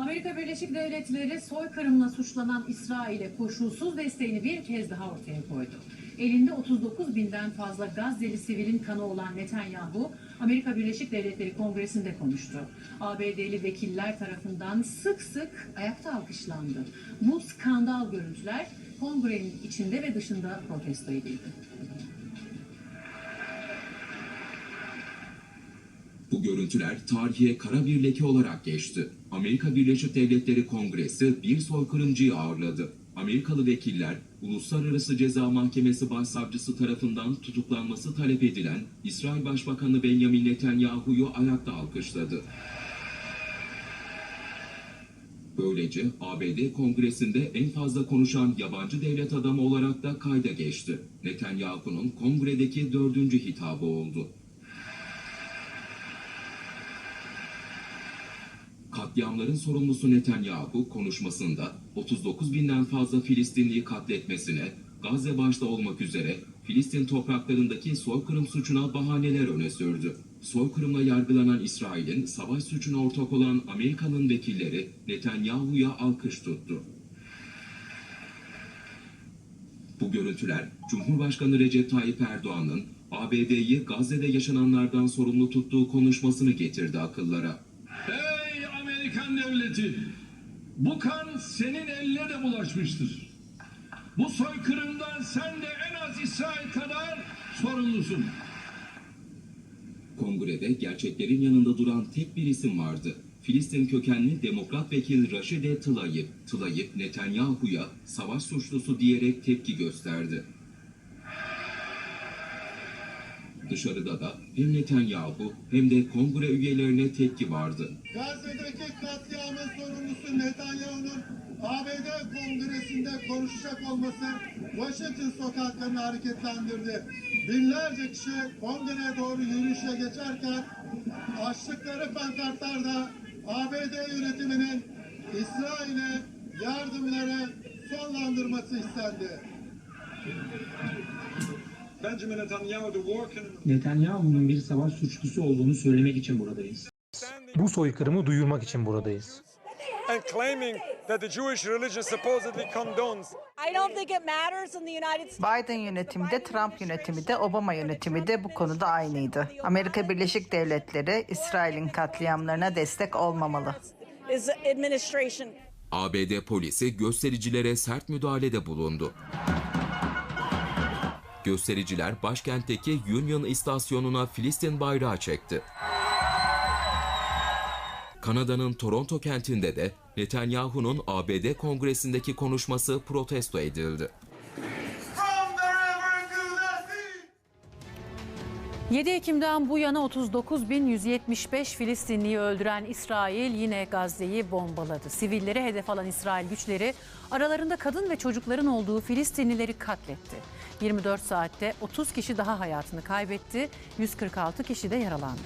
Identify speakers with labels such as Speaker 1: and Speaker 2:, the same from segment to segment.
Speaker 1: Amerika Birleşik Devletleri soykırımla suçlanan İsrail'e koşulsuz desteğini bir kez daha ortaya koydu. Elinde 39 binden fazla Gazze'li sivilin kanı olan Netanyahu, Amerika Birleşik Devletleri Kongresi'nde konuştu. ABD'li vekiller tarafından sık sık ayakta alkışlandı. Bu skandal görüntüler kongrenin içinde ve dışında protesto edildi.
Speaker 2: Bu görüntüler tarihe kara bir leke olarak geçti. Amerika Birleşik Devletleri Kongresi bir soykırımcıyı ağırladı. Amerikalı vekiller, Uluslararası Ceza Mahkemesi Başsavcısı tarafından tutuklanması talep edilen İsrail Başbakanı Benjamin Netanyahu'yu ayakta alkışladı. Böylece ABD Kongresi'nde en fazla konuşan yabancı devlet adamı olarak da kayda geçti. Netanyahu'nun kongredeki dördüncü hitabı oldu. Katliamların sorumlusu Netanyahu konuşmasında 39 binden fazla Filistinliyi katletmesine, Gazze başta olmak üzere Filistin topraklarındaki soykırım suçuna bahaneler öne sürdü. Soykırımla yargılanan İsrail'in savaş suçuna ortak olan Amerika'nın vekilleri Netanyahu'ya alkış tuttu. Bu görüntüler Cumhurbaşkanı Recep Tayyip Erdoğan'ın ABD'yi Gazze'de yaşananlardan sorumlu tuttuğu konuşmasını getirdi akıllara.
Speaker 3: Ey Amerikan devleti! Bu kan senin eline de bulaşmıştır. Bu soykırımdan sen de en az İsrail kadar sorumlusun.
Speaker 2: Kongrede gerçeklerin yanında duran tek bir isim vardı. Filistin kökenli demokrat vekil Raşide Tlaib. Tlaib Netanyahu'ya savaş suçlusu diyerek tepki gösterdi. Dışarıda da hem Netanyahu hem de kongre üyelerine tepki vardı.
Speaker 4: Gazze'deki katliamın sorumlusu Netanyahu'nun ABD Kongresi'nde konuşacak olması Washington sokaklarını hareketlendirdi. Binlerce kişi kongreye doğru yürüyüşe geçerken açtıkları pankartlarda ABD yönetiminin İsrail'e yardımları sonlandırması istendi.
Speaker 5: Netanyahu'nun bir savaş suçlusu olduğunu söylemek için buradayız.
Speaker 6: Bu soykırımı duyurmak için buradayız.
Speaker 7: and claiming that the Jewish religion supposedly condones
Speaker 8: I don't think it matters in the United States.
Speaker 9: Biden yönetimi de Trump yönetimi de Obama yönetimi de bu konuda aynıydı. Amerika Birleşik Devletleri İsrail'in katliamlarına destek olmamalı.
Speaker 2: ABD polisi göstericilere sert müdahalede bulundu. Göstericiler başkentteki Union istasyonuna Filistin bayrağı çekti. Kanada'nın Toronto kentinde de Netanyahu'nun ABD kongresindeki konuşması protesto edildi.
Speaker 1: 7 Ekim'den bu yana 39.175 Filistinliyi öldüren İsrail yine Gazze'yi bombaladı. Sivilleri hedef alan İsrail güçleri aralarında kadın ve çocukların olduğu Filistinlileri katletti. 24 saatte 30 kişi daha hayatını kaybetti, 146 kişi de yaralandı.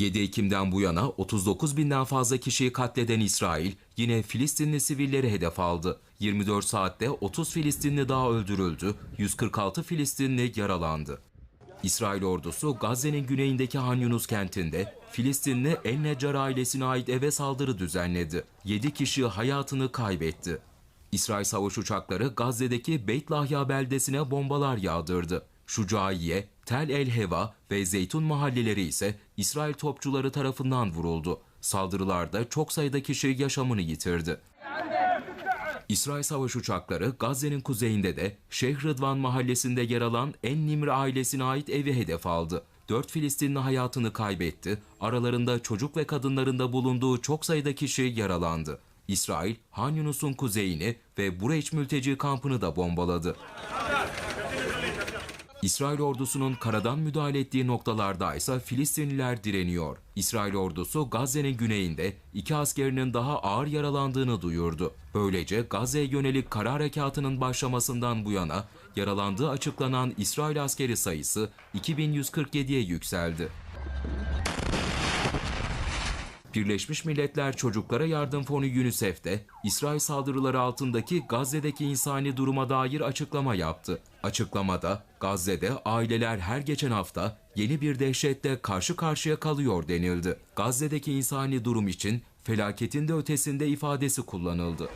Speaker 2: 7 Ekim'den bu yana 39 binden fazla kişiyi katleden İsrail yine Filistinli sivilleri hedef aldı. 24 saatte 30 Filistinli daha öldürüldü, 146 Filistinli yaralandı. İsrail ordusu Gazze'nin güneyindeki Han Yunus kentinde Filistinli El Neccar ailesine ait eve saldırı düzenledi. 7 kişi hayatını kaybetti. İsrail savaş uçakları Gazze'deki Beit Lahya beldesine bombalar yağdırdı. Şucaiye, Tel El Heva ve Zeytun mahalleleri ise İsrail topçuları tarafından vuruldu. Saldırılarda çok sayıda kişi yaşamını yitirdi. İsrail savaş uçakları Gazze'nin kuzeyinde de Şeyh Rıdvan mahallesinde yer alan En Nimr ailesine ait evi hedef aldı. 4 Filistinli hayatını kaybetti, aralarında çocuk ve kadınların da bulunduğu çok sayıda kişi yaralandı. İsrail, Han Yunus'un kuzeyini ve Bureç mülteci kampını da bombaladı. İsrail ordusunun karadan müdahale ettiği noktalarda ise Filistinliler direniyor. İsrail ordusu Gazze'nin güneyinde iki askerinin daha ağır yaralandığını duyurdu. Böylece Gazze'ye yönelik kara harekatının başlamasından bu yana yaralandığı açıklanan İsrail askeri sayısı 2147'ye yükseldi. Birleşmiş Milletler Çocuklara Yardım Fonu UNICEF de İsrail saldırıları altındaki Gazze'deki insani duruma dair açıklama yaptı. Açıklamada Gazze'de aileler her geçen hafta yeni bir dehşetle karşı karşıya kalıyor denildi. Gazze'deki insani durum için felaketin de ötesinde ifadesi kullanıldı.